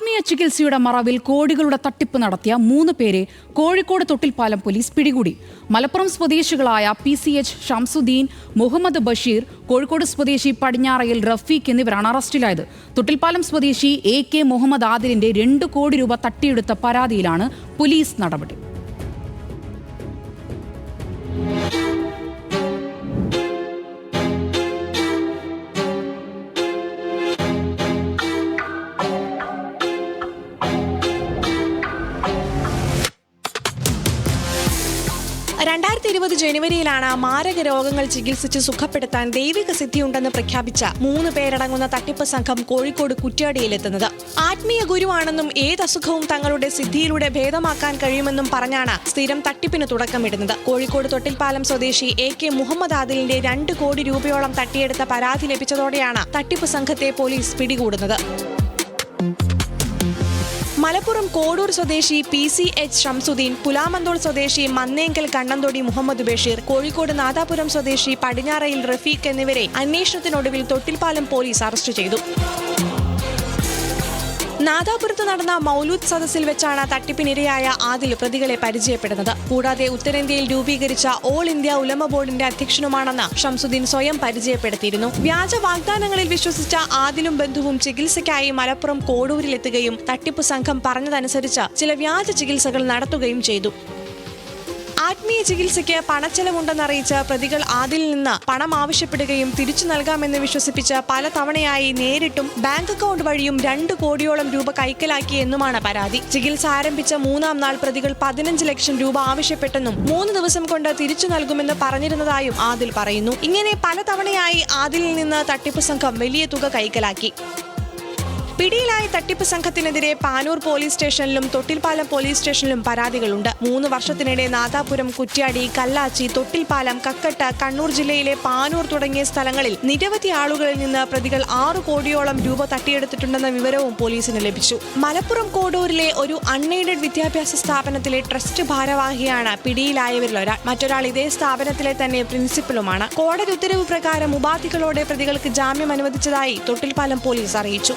ആത്മീയ ചികിത്സയുടെ മറവിൽ കോടികളുടെ തട്ടിപ്പ് നടത്തിയ മൂന്ന് പേരെ കോഴിക്കോട് തൊട്ടിൽപ്പാലം പോലീസ് പിടികൂടി. മലപ്പുറം സ്വദേശികളായ P C H Shamsuddin Muhammad Basheer Kozhikode സ്വദേശി പടിഞ്ഞാറയിൽ റഫീഖ് എന്നിവരാണ് അറസ്റ്റിലായത്. തൊട്ടിൽപ്പാലം സ്വദേശി എ കെ മുഹമ്മദ് ആദിലിന്റെ രണ്ട് കോടി രൂപ തട്ടിയെടുത്ത പരാതിയിലാണ് പോലീസ് നടപടി. രണ്ടായിരത്തി ഇരുപത് ജനുവരിയിലാണ് മാരക രോഗങ്ങൾ ചികിത്സിച്ച് സുഖപ്പെടുത്താൻ ദൈവിക സിദ്ധിയുണ്ടെന്ന് പ്രഖ്യാപിച്ച മൂന്ന് പേരടങ്ങുന്ന തട്ടിപ്പ് സംഘം കോഴിക്കോട് കുറ്റ്യാടിയിലെത്തുന്നത്. ആത്മീയ ഗുരുവാണെന്നും ഏത് അസുഖവും തങ്ങളുടെ സിദ്ധിയിലൂടെ ഭേദമാക്കാൻ കഴിയുമെന്നും പറഞ്ഞാണ് സ്ഥിരം തട്ടിപ്പിന് തുടക്കമിടുന്നത്. കോഴിക്കോട് തൊട്ടിൽപ്പാലം സ്വദേശി എ കെ മുഹമ്മദ് ആദിലിന്റെ രണ്ട് കോടി രൂപയോളം തട്ടിയെടുത്ത പരാതി ലഭിച്ചതോടെയാണ് തട്ടിപ്പ് സംഘത്തെ പോലീസ് പിടികൂടുന്നത്. മലപ്പുറം കോടൂർ സ്വദേശി P C H Shamsuddin Pulamanthole സ്വദേശി മന്നേങ്കൽ കണ്ണന്തൊടി മുഹമ്മദ് ബഷീർ കോഴിക്കോട് നാദാപുരം സ്വദേശി പടിഞ്ഞാറയിൽ റഫീഖ് എന്നിവരെ അന്വേഷണത്തിനൊടുവിൽ തൊട്ടിൽപ്പാലം പോലീസ് അറസ്റ്റ് ചെയ്തു. നാദാപുരത്ത് നടന്ന മൗലൂദ് സദസ്സിൽ വെച്ചാണ് തട്ടിപ്പിനിരയായ ആദിൽ പ്രതികളെ പരിചയപ്പെടുന്നത്. കൂടാതെ ഉത്തരേന്ത്യയിൽ രൂപീകരിച്ച ഓൾ ഇന്ത്യ ഉലമ ബോർഡിന്റെ അധ്യക്ഷനുമാണെന്ന് ഷംസുദ്ദീൻ സ്വയം പരിചയപ്പെടുത്തിയിരുന്നു. വ്യാജ വാഗ്ദാനങ്ങളിൽ വിശ്വസിച്ച ആദിലും ബന്ധുവും ചികിത്സയ്ക്കായി മലപ്പുറം കോടൂരിലെത്തുകയും തട്ടിപ്പ് സംഘം പറഞ്ഞതനുസരിച്ച് ചില വ്യാജ ചികിത്സകൾ നടത്തുകയും ചെയ്തു. ആത്മീയ ചികിത്സയ്ക്ക് പണച്ചെലവുണ്ടെന്നറിയിച്ച് പ്രതികൾ ആദിൽ നിന്ന് പണം ആവശ്യപ്പെടുകയും തിരിച്ചു നൽകാമെന്ന് വിശ്വസിപ്പിച്ച് പല തവണയായി നേരിട്ടും ബാങ്ക് അക്കൗണ്ട് വഴിയും രണ്ട് കോടിയോളം രൂപ കൈക്കലാക്കിയെന്നുമാണ് പരാതി. ചികിത്സ ആരംഭിച്ച മൂന്നാം നാൾ പ്രതികൾ പതിനഞ്ച് ലക്ഷം രൂപ ആവശ്യപ്പെട്ടെന്നും മൂന്ന് ദിവസം കൊണ്ട് തിരിച്ചു നൽകുമെന്ന് പറഞ്ഞിരുന്നതായും ആദിൽ പറയുന്നു. ഇങ്ങനെ പല തവണയായി ആദിലിൽ നിന്ന് തട്ടിപ്പ് സംഘം വലിയ തുക കൈക്കലാക്കി. പിടിയിലായ തട്ടിപ്പ് സംഘത്തിനെതിരെ പാനൂർ പോലീസ് സ്റ്റേഷനിലും തൊട്ടിൽപ്പാലം പോലീസ് സ്റ്റേഷനിലും പരാതികളുണ്ട്. മൂന്ന് വർഷത്തിനിടെ നാദാപുരം കുറ്റ്യാടി കല്ലാച്ചി തൊട്ടിൽപ്പാലം കക്കട്ട് കണ്ണൂർ ജില്ലയിലെ പാനൂർ തുടങ്ങിയ സ്ഥലങ്ങളിൽ നിരവധി ആളുകളിൽ നിന്ന് പ്രതികൾ ആറ് കോടിയോളം രൂപ തട്ടിയെടുത്തിട്ടുണ്ടെന്ന വിവരവും പോലീസിന് ലഭിച്ചു. മലപ്പുറം കോഡൂരിലെ ഒരു അൺഎയ്ഡഡ് വിദ്യാഭ്യാസ സ്ഥാപനത്തിലെ ട്രസ്റ്റ് ഭാരവാഹിയാണ് പിടിയിലായവരിൽ ഒരാൾ. മറ്റൊരാൾ ഇതേ സ്ഥാപനത്തിലെ തന്നെ പ്രിൻസിപ്പലുമാണ് കോടതി ഉത്തരവ് പ്രകാരം ഉപാധികളോടെ പ്രതികൾക്ക് ജാമ്യം അനുവദിച്ചതായി തൊട്ടിൽപ്പാലം പോലീസ് അറിയിച്ചു.